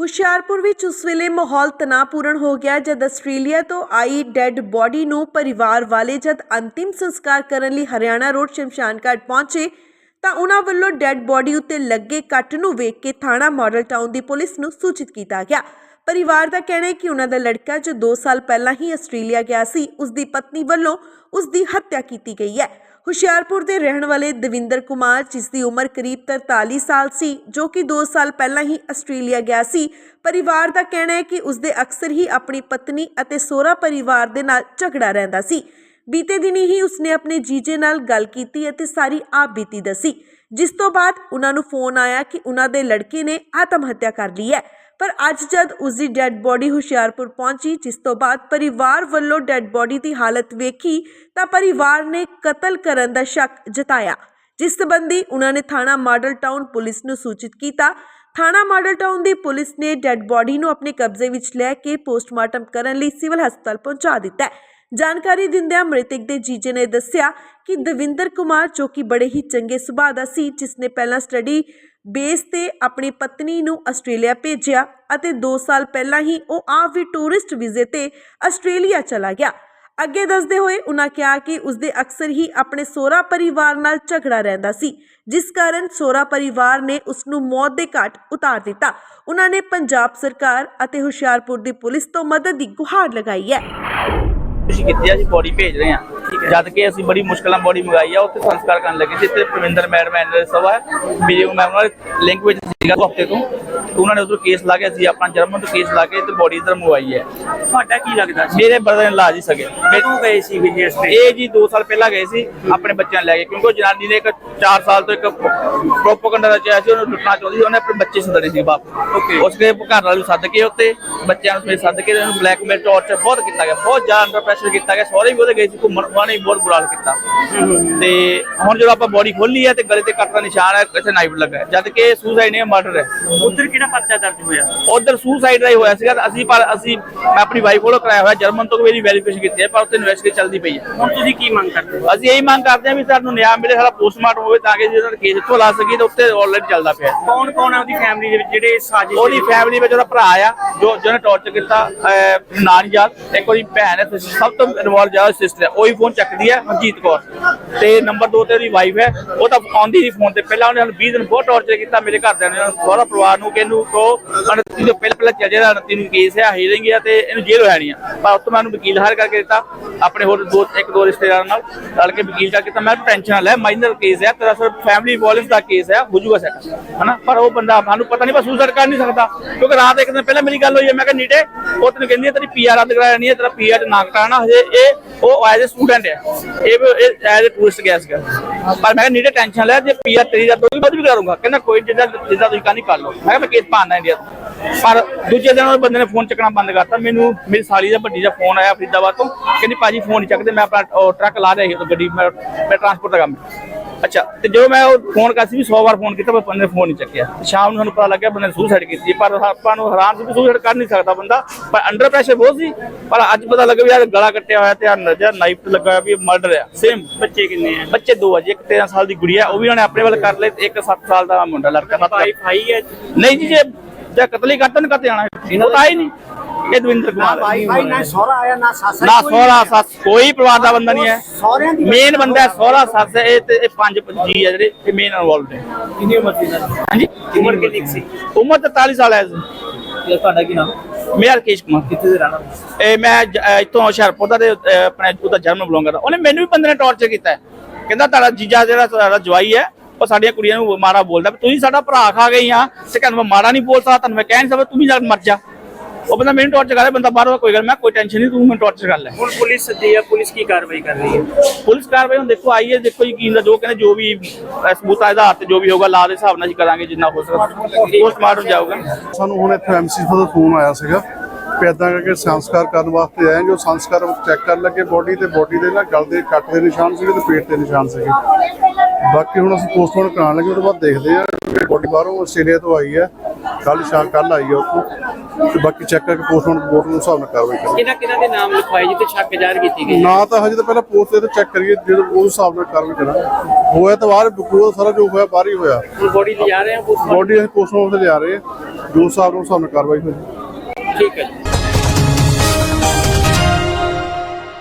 ਹੁਸ਼ਿਆਰਪੁਰ ਵਿੱਚ ਉਸ ਵੇਲੇ ਮਾਹੌਲ ਤਣਾਅਪੂਰਨ ਹੋ ਗਿਆ ਜਦ ਆਸਟ੍ਰੇਲੀਆ ਤੋਂ ਆਈ ਡੈੱਡ ਬੋਡੀ ਨੂੰ ਪਰਿਵਾਰ ਵਾਲੇ ਜਦ ਅੰਤਿਮ ਸੰਸਕਾਰ ਕਰਨ ਲਈ ਹਰਿਆਣਾ ਰੋਡ ਸ਼ਮਸ਼ਾਨ ਘਾਟ ਪਹੁੰਚੇ ਤਾਂ ਉਹਨਾਂ ਵੱਲੋਂ ਡੈੱਡ ਬੋਡੀ ਉੱਤੇ ਲੱਗੇ ਕੱਟ ਨੂੰ ਵੇਖ ਕੇ ਥਾਣਾ ਮਾਡਲ ਟਾਊਨ ਦੀ ਪੁਲਿਸ ਨੂੰ ਸੂਚਿਤ ਕੀਤਾ ਗਿਆ। ਪਰਿਵਾਰ ਦਾ ਕਹਿਣਾ ਹੈ ਕਿ ਉਹਨਾਂ ਦਾ ਲੜਕਾ ਜੋ 2 ਸਾਲ ਪਹਿਲਾਂ ਹੀ ਆਸਟ੍ਰੇਲੀਆ ਗਿਆ ਸੀ ਉਸ ਦੀ ਪਤਨੀ ਵੱਲੋਂ ਉਸ ਦੀ ਹੱਤਿਆ ਕੀਤੀ ਗਈ ਹੈ। ਹੁਸ਼ਿਆਰਪੁਰ ਦੇ ਰਹਿਣ ਵਾਲੇ ਦਵਿੰਦਰ ਕੁਮਾਰ, ਜਿਸ ਦੀ ਉਮਰ ਕਰੀਬ 43 ਸਾਲ ਸੀ, ਜੋ ਕਿ 2 ਸਾਲ ਪਹਿਲਾਂ ਹੀ ਆਸਟ੍ਰੇਲੀਆ ਗਿਆ ਸੀ, ਪਰਿਵਾਰ ਦਾ ਕਹਿਣਾ ਹੈ ਕਿ ਉਸ ਦੇ ਅਕਸਰ ਹੀ ਆਪਣੀ ਪਤਨੀ ਅਤੇ ਸੋਹਰਾ ਪਰਿਵਾਰ ਦੇ ਨਾਲ ਝਗੜਾ ਰਹਿੰਦਾ ਸੀ। ਬੀਤੇ ਦਿਨੀ ਹੀ ਉਸਨੇ ਆਪਣੇ ਜੀਜੇ ਨਾਲ ਗੱਲ ਕੀਤੀ ਅਤੇ ਸਾਰੀ ਆਪ ਬੀਤੀ ਦੱਸੀ, ਜਿਸ ਤੋਂ ਬਾਅਦ ਉਹਨਾਂ ਨੂੰ ਫੋਨ ਆਇਆ ਕਿ ਉਹਨਾਂ ਦੇ ਲੜਕੇ ਨੇ ਆਤਮ ਹੱਤਿਆ ਕਰ ਲਈ ਹੈ। ਪਰ ਅੱਜ ਜਦ ਉਸ ਦੀ ਡੈੱਡ ਬੋਡੀ ਹੁਸ਼ਿਆਰਪੁਰ ਪਹੁੰਚੀ, ਜਿਸ ਤੋਂ ਬਾਅਦ ਪਰਿਵਾਰ ਵੱਲੋਂ ਡੈੱਡ ਬੋਡੀ ਦੀ ਹਾਲਤ ਵੇਖੀ, ਤਾਂ ਪਰਿਵਾਰ ਨੇ ਕਤਲ ਕਰਨ ਦਾ ਸ਼ੱਕ ਜਤਾਇਆ। ਜਿਸ ਸੰਬੰਧੀ ਉਹਨਾਂ ਨੇ ਥਾਣਾ ਮਾਡਲ ਟਾਊਨ ਪੁਲਿਸ ਨੂੰ ਸੂਚਿਤ ਕੀਤਾ। ਥਾਣਾ ਮਾਡਲ ਟਾਊਨ ਦੀ ਪੁਲਿਸ ਨੇ ਡੈੱਡ ਬੋਡੀ ਨੂੰ ਆਪਣੇ ਕਬਜ਼ੇ ਵਿੱਚ ਲੈ ਕੇ ਪੋਸਟਮਾਰਟਮ ਕਰਨ ਲਈ ਸਿਵਲ ਹਸਪਤਾਲ ਪਹੁੰਚਾ ਦਿੱਤਾ ਹੈ। ਜਾਣਕਾਰੀ ਦਿੰਦਿਆਂ ਮ੍ਰਿਤਕ ਦੇ ਜੀਜੇ ਨੇ ਦੱਸਿਆ ਕਿ ਦਵਿੰਦਰ ਕੁਮਾਰ, ਜੋ ਕਿ ਬੜੇ ਹੀ ਚੰਗੇ ਸੁਭਾਅ ਦਾ ਸੀ, ਜਿਸ ਨੇ ਪਹਿਲਾਂ ਸਟੱਡੀ ਬੇਸ ਤੇ ਆਪਣੀ ਪਤਨੀ ਨੂੰ ਆਸਟ੍ਰੇਲੀਆ ਭੇਜਿਆ ਅਤੇ 2 ਸਾਲ ਪਹਿਲਾਂ ਹੀ ਉਹ ਆਪ ਵੀ ਟੂਰਿਸਟ ਵੀਜ਼ੇ ਤੇ ਆਸਟ੍ਰੇਲੀਆ ਚਲਾ ਗਿਆ। ਅੱਗੇ ਦੱਸਦੇ ਹੋਏ ਉਹਨਾਂ ਕਿਹਾ ਕਿ ਉਸਦੇ ਅਕਸਰ ਹੀ ਆਪਣੇ ਸਹੁਰਾ ਪਰਿਵਾਰ ਨਾਲ ਝਗੜਾ ਰਹਿੰਦਾ ਸੀ, ਜਿਸ ਕਾਰਨ ਸੋਹਰਾ ਪਰਿਵਾਰ ਨੇ ਉਸ ਨੂੰ ਮੌਤ ਦੇ ਘਾਟ ਉਤਾਰ ਦਿੱਤਾ। ਉਹਨਾਂ ਨੇ ਪੰਜਾਬ ਸਰਕਾਰ ਅਤੇ ਹੁਸ਼ਿਆਰਪੁਰ ਦੀ ਪੁਲਿਸ ਤੋਂ ਮਦਦ ਦੀ ਗੁਹਾਰ ਲਗਾਈ ਹੈ। ਅਸੀਂ ਕੀਤੀ ਆ ਅਸੀਂ ਬੋਡੀ ਭੇਜ ਰਹੇ ਹਾਂ ਜਦ ਕਿ ਅਸੀਂ ਬੜੀ ਮੁਸ਼ਕਲਾਂ ਬੋਡੀ ਮੰਗਾਈ ਆ ਉੱਥੇ ਸੰਸਕਾਰ ਕਰਨ ਲੱਗੇ ਸੀ। ਤੇ ਪ੍ਰਵਿੰਦਰ ਮੈਡਮ ਐਨਰ ਸਭਾ ਵੀਡੀਓ ਮੈਂ ਉਹਨਾਂ ਦੇ ਲਿੰਕ ਵਿੱਚ ਸੀਗਾ ਹਫ਼ਤੇ ਤੋਂ। ਤੇ ਉਹਨਾਂ ਨੇ ਉਧਰ ਕੇਸ ਲਾ ਕੇ ਅਸੀਂ ਆਪਣਾ ਜਰਮਨ ਤੋਂ ਕੇਸ ਲਾ ਕੇ ਤੇ ਬੋਡੀ ਇਧਰ ਮੰਗਵਾਈ ਹੈ। ਤੁਹਾਡਾ ਕੀ ਲੱਗਦਾ ਸੀ? ਮੇਰੇ ਬਰਦਰ ਨੇ ਲਾ ਜੀ ਸਕੇ ਕਦੋਂ ਗਏ ਸੀ ਵਿਜੇ ਸਟੇ ਇਹ ਜੀ 2 ਸਾਲ ਪਹਿਲਾਂ ਗਏ ਸੀ ਆਪਣੇ ਬੱਚਿਆਂ ਲੈ ਕੇ। ਕਿਉਂਕਿ ਉਹ ਜਨਾਨੀ ਨੇ ਇੱਕ 4 ਸਾਲ ਤੋਂ ਇੱਕ ਪ੍ਰੋਪਗੈਂਡਾ ਰਚਿਆ ਸੀ ਉਹਨੂੰ ਲੁੱਟਣਾ ਚਾਹੁੰਦੀ ਉਹਨੇ ਆਪਣੇ ਬੱਚੇ ਸੱਦਣੇ ਸੀ ਬਾਪ Okay. ਉਸਕੇ ਘਰ ਵਾਲੇ ਨੂੰ ਸੱਦ ਕੇ ਉੱਤੇ ਬੱਚਿਆਂ ਨੂੰ ਸੱਦ ਕੇ ਉਹਨੂੰ ਬਲੈਕਮੇਲ ਟੌਰਚਰ ਬਹੁਤ ਕੀਤਾ ਗਿਆ। ਬਹੁਤ ਜ਼ਿਆਦਾ ਅੰਡਰ ਪ੍ਰੈਸ਼ਰ ਕੀਤਾ ਗਿਆ। ਸਹੁਰੇ ਵੀ ਉਹਦੇ ਗਏ ਸੀ ਘੁੰਮਣ ਉਹਨਾਂ ਨੇ ਬਹੁਤ ਬੁਰਾ ਹਾਲ ਕੀਤਾ। ਤੇ ਹੁਣ ਜਦੋਂ ਆਪਾਂ ਬੋਡੀ ਖੋਲੀ ਹੈ ਤੇ ਗਲੇ ਤੇ ਕੱਟ ਦਾ ਨਿਸ਼ਾਨ ਹੈ ਇੱਥੇ ਨਾਈਫ ਲੱਗਾ ਹੈ। ਜਦ ਕਿ ਸੁਸਾਈਡ ਨਹੀਂ ਮਰਡਰ ਹੈ। ਉਧਰ ਕਿਹੜਾ ਪਰਚਾ ਦਰਜ ਹੋਇਆ? ਉਧਰ ਸੁਸਾਈਡ ਦਾ ਹੀ ਹੋਇਆ ਸੀਗਾ ਅਸੀਂ ਪਰ ਅਸੀਂ ਮੈਂ ਆਪਣੀ ਵਾਈਫ ਕੋਲੋਂ ਕਰਾਇਆ ਹੋਇਆ ਜਰਮਨ ਤੋਂ ਮੇਰੀ ਵੈਰੀਫਿਕੇਸ਼ਨ ਕੀਤੀ ਹੈ ਪਰ ਉੱਥੇ ਇਨਵੈਸਟੀਗੇਸ਼ਨ ਚੱਲਦੀ ਪਈ ਹੈ। ਹੁਣ ਤੁਸੀਂ ਕੀ ਮੰਗ ਕਰਦੇ ਹੋ? ਅਸੀਂ ਇਹੀ ਮੰਗ ਕਰਦੇ ਹਾਂ ਵੀ ਸਾਨੂੰ ਨਿਆਂ ਮਿਲੇ ਸਾਡਾ ਪੋਸਟਮਾਰਟਮ ਹੋਵੇ ਤਾਂ ਕਿ ਜਿਹਦਾ ਕੇਸ ਇੱਥੋਂ ਲਾ ਸਕੀਏ ਤਾਂ ਉੱਥੇ ਆਲਰੇਡੀ ਚੱਲਦਾ ਪਿਆ। ਕੌਣ ਕੌਣ ਹੈ ਉਹਦੀ ਫੈਮਿਲੀ ਦੇ ਵਿੱਚ ਜਿਹੜੇ ਸਾਜ਼ਿਸ਼ ਉਹਦੀ ਫੈਮਿਲੀ ਵਿੱਚ? ਉਹਦਾ ਭਰਾ ਆ ਜੋ ਜਿਹਨੇ ਟੌਰਚਰ ਕੀਤਾ ਅਹ, ਨਾਂ ਨਹੀਂ ਯਾਦ ਇੱਕ ਉਹਦੀ ਭੈਣ ਹੈ ਸਭ ਤੋਂ ਇਨਵੋਲਵ ਜ਼ਿਆਦਾ ਸਿਸਟਰ ਹੈ ਉਹੀ ਫੋਨ ਚੱਕਦੀ ਹੈ ਹਰਜੀਤ ਕੌਰ। ਤੇ ਨੰਬਰ 2 ਤੇ ਉਹਦੀ ਵਾਈਫ ਹੈ। ਉਹ ਤਾਂ ਆਉਂਦੀ ਨਹੀਂ ਫੋਨ ਤੇ। ਪਹਿਲਾਂ ਉਹਨੇ ਸਾਨੂੰ 20 ਦਿਨ ਬਹੁਤ ਟੌਰਚਰ ਕੀਤਾ ਮੇਰੇ ਘਰਦਿਆਂ ਨੇ। ਸਾਰਾ ਪਰਿਵਾਰ ਨੂੰ ਕਿ ਇਹਨੂੰ ਕੋ ਅਨਤੀ ਤੋਂ ਪਹਿਲਾਂ ਪਹਿਲਾਂ ਚੱਲ ਜਿਹੜਾ ਅਨਤੀ ਨੂੰ ਕੇਸ ਹੈ ਹੀਰਿੰਗ ਹੈ ਤੇ ਇਹਨੂੰ ਜੇਲ੍ਹ ਹੋਇਆ ਆ। ਪਰ ਉਸ ਤੋਂ ਵਕੀਲ ਹਾਇਰ ਕਰਕੇ ਦਿੱਤਾ। ਆਪਣੇ ਹੋਰ ਦੋ, ਇੱਕ ਦੋ ਰਿਸ਼ਤੇਦਾਰਾਂ ਨਾਲ ਰਲ ਕੇ ਵਕੀਲ ਕਰਕੇ ਕੀਤਾ ਮੈਂ ਟੈਨਸ਼ਨ ਨਾ ਲੈ ਮਾਈਨਰ ਕੇਸ ਹੈ, ਤੇਰਾ ਸਿਰਫ ਫੈਮਿਲੀ ਵਾਇਲੈਂਸ ਦਾ ਕੇਸ ਹੈ, ਹੋ ਜਾਊਗਾ ਸੈਟ ਹਨਾ? ਪਰ ਉਹ ਬੰਦਾ ਸਾਨੂੰ ਪਤਾ ਨਹੀਂ ਬਸ ਸੁਸਾਈਡ ਕਰ ਨਹੀਂ ਸਕਦਾ। ਕਿਉਂਕਿ ਰਾਤ ਇੱਕ ਦਿਨ ਪਹਿਲਾਂ ਮੇਰੀ ਗੱਲ ਹੋਈ ਹੈ, ਮੈਂ ਕਿਹਾ, ਨੀਟੇ, ਉਹ ਤੈਨੂੰ ਕਹਿੰਦੀ ਹੈ, ਤੇਰੀ ਪੀਆਰ ਰੱਦ ਕਰਾਇਆ ਨਹੀਂ ਹੈ, ਤੇਰਾ ਪੀਆਰ ਨਾ ਕਰਾਣਾ ਹਜੇ ਇਹ, ਉਹ ਐਜ਼ ਅ ਸਟੂਡੈਂਟ ਹੈ ਇਹ ਐਜ਼ ਅ ਟੂਰਿਸਟ ਗਿਆ ਸੀਗਾ। ਪਰ ਮੈਂ ਕਿਹਾ, ਨੀਟੇ ਟੈਨਸ਼ਨ ਲੈ, ਜੇ ਪੀਆਰ ਤੇਰੀ ਰੱਦ ਹੋਈ ਬਾਅਦ ਵੀ ਕਰੂੰਗਾ। ਕਹਿੰਦਾ, ਕੋਈ ਜਿੱਦਾਂ ਜਿੱਦਾਂ ਤੁਸੀਂ ਕਰਨੀ ਕਰ ਲਓ। ਮੈਂ ਕਿਹਾ ਮੈਂ ਕੇਸ ਪਾਣਾ ਇੰਡੀਆ ਤੋਂ। ਪਰ ਦੂਜੇ ਦਿਨ ਉਹ ਬੰਦੇ ਨੇ ਫੋਨ ਚੱਕਣਾ ਬੰਦ ਕਰਤਾ। ਮੈਨੂੰ ਮੇਰੀ ਸਾਲੀ ਦਾ ਵੱਡੀ ਦਾ ਫੋਨ ਆਇਆ ਫਰੀਦਾਬਾਦ ਤੋਂ। ਕਹਿੰਦੀ, ਭਾਜੀ ਫੋਨ ਨਹੀਂ ਚੱਕਦੇ, ਮੈਂ ਆਪਣਾ ਟਰੱਕ ਲਾ ਰਿਹਾ ਸੀ, ਉਹ ਗੱਡੀ, ਮੈਂ ਟਰਾਂਸਪੋਰਟ ਦਾ ਕੰਮ ਅੱਛਾ ਤੇ ਜਦੋਂ ਮੈਂ ਉਹ ਫੋਨ ਕਰਸੀ ਵੀ 100 ਵਾਰ ਫੋਨ ਕੀਤਾ ਪਰ ਬੰਦੇ ਫੋਨ ਨਹੀਂ ਚੱਕਿਆ। ਸ਼ਾਮ ਨੂੰ ਸਾਨੂੰ ਪਤਾ ਲੱਗਿਆ ਬੰਦੇ ਨੇ ਸੁਸਾਈਡ ਕੀਤੀ। ਪਰ ਆਪਾਂ ਨੂੰ ਹੈਰਾਨ ਸੀ ਕਿ ਸੁਸਾਈਡ ਕਰ ਨਹੀਂ ਸਕਦਾ ਬੰਦਾ। ਪਰ ਅੰਡਰ ਪ੍ਰੈਸ਼ਰ ਬਹੁਤ ਸੀ। ਪਰ ਅੱਜ ਪਤਾ ਲੱਗਾ ਵੀ ਯਾਰ ਗਲਾ ਕੱਟਿਆ ਹੋਇਆ ਤੇ ਆ ਨਜ਼ਰ ਨਾਈਫ ਲੱਗਾ ਹੋਇਆ ਵੀ ਮਰਡਰ ਆ। ਸੇਮ ਬੱਚੇ ਕਿੰਨੇ ਆ? ਬੱਚੇ ਦੋ ਆ ਜੀ ਇੱਕ 13 ਸਾਲ ਦੀ ਗੁੜੀਆ ਉਹ ਵੀ ਉਹਨੇ ਆਪਣੇ ਵੱਲ ਕਰ ਲਏ ਇੱਕ 7 ਸਾਲ ਦਾ ਮੁੰਡਾ ਲੜਕਾ। ਵਾਈਫ ਆਈ ਹੈ ਨਹੀਂ ਜੀ ਜੇ ਜੇ ਕਤਲ ਹੀ ਕਰਤਾ ਆਣਾ ਉਹ ਤਾਂ ਹੀ ਨਹੀਂ। ਇਹ ਦਵਿੰਦਰ ਕੁਮਾਰ ਹੈ। ਭਾਈ ਭਾਈ ਨਾ ਸੋਹਰਾ ਆਇਆ ਨਾ ਸੱਸ ਨਾ ਸੋਹਰਾ ਸੱਸ ਕੋਈ ਪਰਿਵਾਰ ਦਾ ਬੰਦਾ ਨਹੀਂ ਹੈ। ਸਹੁਰਿਆਂ ਦੀ ਮੇਨ ਬੰਦਾ ਹੈ। ਸੋਹਰਾ ਸੱਸ ਹੈ, ਇਹ ਤੇ ਇਹ ਪੰਜ ਜੀ ਹੈ ਜਿਹੜੇ ਇਹ ਮੇਨ ਇਨਵੋਲਵਡ ਨੇ ਕਿੰਨੀ ਉਮਰ ਸੀ ਇਹਨਾਂ ਦੀ? ਹਾਂਜੀ? ਉਮਰ ਕਿੰਨੀ ਕੁ ਸੀ? ਉਮਰ ਤਾਂ 43 ਸਾਲ ਹੈ। ਇਹ ਤੁਹਾਡਾ ਕੀ ਨਾਮ? ਮੇਰਾ ਰਕੇਸ਼ ਕੁਮਾਰ। ਕਿੱਥੇ ਦੇ ਰਹਿਣਾ ਇਹ ਮੈਂ ਜ- ਅਹ ਇੱਥੋਂ ਹੁਸ਼ਿਆਰਪੁਰ ਦਾ ਤੇ ਅਹ ਆਪਣੇ ਉਹਦਾ ਜਨਮ ਬਲੌਂਗ ਕਰਦਾ। ਉਹਨੇ ਮੈਨੂੰ ਵੀ ਬੰਦੇ ਨੇ ਟੌਰਚਰ ਕੀਤਾ ਹੈ। ਕਹਿੰਦਾ ਤੁਹਾਡਾ ਜੀਜਾ ਜਿਹੜਾ ਤੁਹਾਡਾ ਜਵਾਈ ਹੈ ਉਹ ਸਾਡੀਆਂ ਕੁੜੀਆਂ ਨੂੰ ਮਾਰਾ ਬੋਲਦਾ ਤੁਸੀਂ ਸਾਡਾ ਭਰਾ ਖਾ ਗਈ ਆ ਤੇ ਕਹਿੰਦਾ ਮੈਂ ਮਾਰਾ ਨਹੀਂ ਬੋਲ ਸਕਦਾ ਤੁਹਾਨੂੰ ਮੈਂ ਕਹਿ ਨਹੀਂ ਸਕਦਾ ਤੂੰ ਵੀ ਨਾਲ ਮਰ ਜਾ। ਉਹ ਬੰਦਾ ਮੈਨੂੰ ਟੌਰਚਰ ਕਰਦਾ ਬੰਦਾ ਬਾਹਰੋਂ ਕੋਈ ਗੱਲ ਮੈਂ ਕੋਈ ਟੈਨਸ਼ਨ ਨਹੀਂ ਤੂੰ ਮੈਨੂੰ ਟੌਰਚਰ ਕਰ ਲੈ। ਹੁਣ ਪੁਲਿਸ ਸੱਦੀ ਹੈ ਪੁਲਿਸ ਕੀ ਕਾਰਵਾਈ ਕਰ ਰਹੀ ਹੈ? ਪੁਲਿਸ ਕਾਰਵਾਈ ਹੁਣ ਦੇਖੋ ਆਈ ਹੈ ਦੇਖੋ ਯਕੀਨ ਦਾ ਜੋ ਕਹਿੰਦੇ ਜੋ ਵੀ ਸਬੂਤਾਂ ਦੇ ਆਧਾਰ ਤੇ ਜੋ ਵੀ ਹੋਗਾ ਲਾ ਦੇ ਹਿਸਾਬ ਨਾਲ ਅਸੀਂ ਕਰਾਂਗੇ ਜਿੰਨਾ ਹੋ ਸਕਦਾ। ਪੋਸਟਮਾਰਟਮ ਜਾਊਗਾ। ਸਾਨੂੰ ਹੁਣ ਇੱਥੇ ਐਮਸੀ ਤੋਂ ਫੋਨ ਆਇਆ ਸੀਗਾ। ਏਦਾਂ ਕਰਕੇ ਸੰਸਕਾਰ ਕਰਨ ਵਾਸਤੇ ਆਏ। ਜੋ ਸੰਸਕਾਰ ਚੈੱਕ ਕਰਨ ਲੱਗੇ ਬੋਡੀ ਤੇ ਬੋਡੀ ਦੇ ਨਾ ਗਲ ਦੇ ਕੱਟ ਦੇ ਨਿਸ਼ਾਨ ਸੀਗੇ ਤੇ ਪੇਟ ਤੇ ਨਿਸ਼ਾਨ ਸੀਗੇ। ਬਾਕੀ ਹੁਣ ਅਸੀਂ ਪੋਸਟਮਾਰਟਮ ਕਰਾਉਣ ਲੱਗੇ ਉਹ ਤੋਂ ਬਾਅਦ ਦੇਖਦੇ ਆ ਕਿ ਬੋਡੀ ਬਾਹਰੋਂ ਆਸਟ੍ਰੇਲੀਆ ਤੋਂ ਆਈ ਹੈ ਕੱਲ ਸ਼ਾਮ ਕੱਲ ਆਈ ਹੈ ਉੱਥੋਂ। ਤੇ ਬਾਕੀ ਚੈੱਕ ਕਰਕੇ ਪੋਸਟਮਾਰਟਮ ਰਿਪੋਰਟ ਨੂੰ ਹਿਸਾਬ ਨਾਲ ਕਾਰਵਾਈ ਕਰਾਂਗੇ। ਕਿਹਨਾਂ ਕਿਹਨਾਂ ਦੇ ਨਾਮ ਲਿਖਵਾਏ ਜੀ ਤੇ ਸ਼ੱਕ ਜ਼ਾਹਰ ਕੀਤੀ ਗਈ ਨਾ ਤਾਂ ਹਜੇ ਤਾਂ ਪਹਿਲਾਂ ਪੋਸਟ ਤੇ ਚੈੱਕ ਕਰੀਏ ਜਦੋਂ ਉਸ ਹਿਸਾਬ ਨਾਲ ਕਾਰਵਾਈ ਕਰਾਂਗੇ। ਹੋਇਆ ਤਾਂ ਬਾਹਰ ਬਕੂਆ ਸਾਰਾ ਜੋ ਹੋਇਆ ਬਾਹਰ ਹੀ ਹੋਇਆ। ਬੋਡੀ ਲਿਜਾ ਰਹੇ ਆ ਬੋਡੀ ਅਸੀਂ ਪੋਸਟਮਾਰਟਮ ਤੇ ਲਿਆ ਰਹੇ ਹਾਂ ਜੋ ਹਿਸਾਬ ਨਾਲ ਨਾਲ ਕਾਰਵਾਈ ਹੋਈ। ਠੀਕ ਹੈ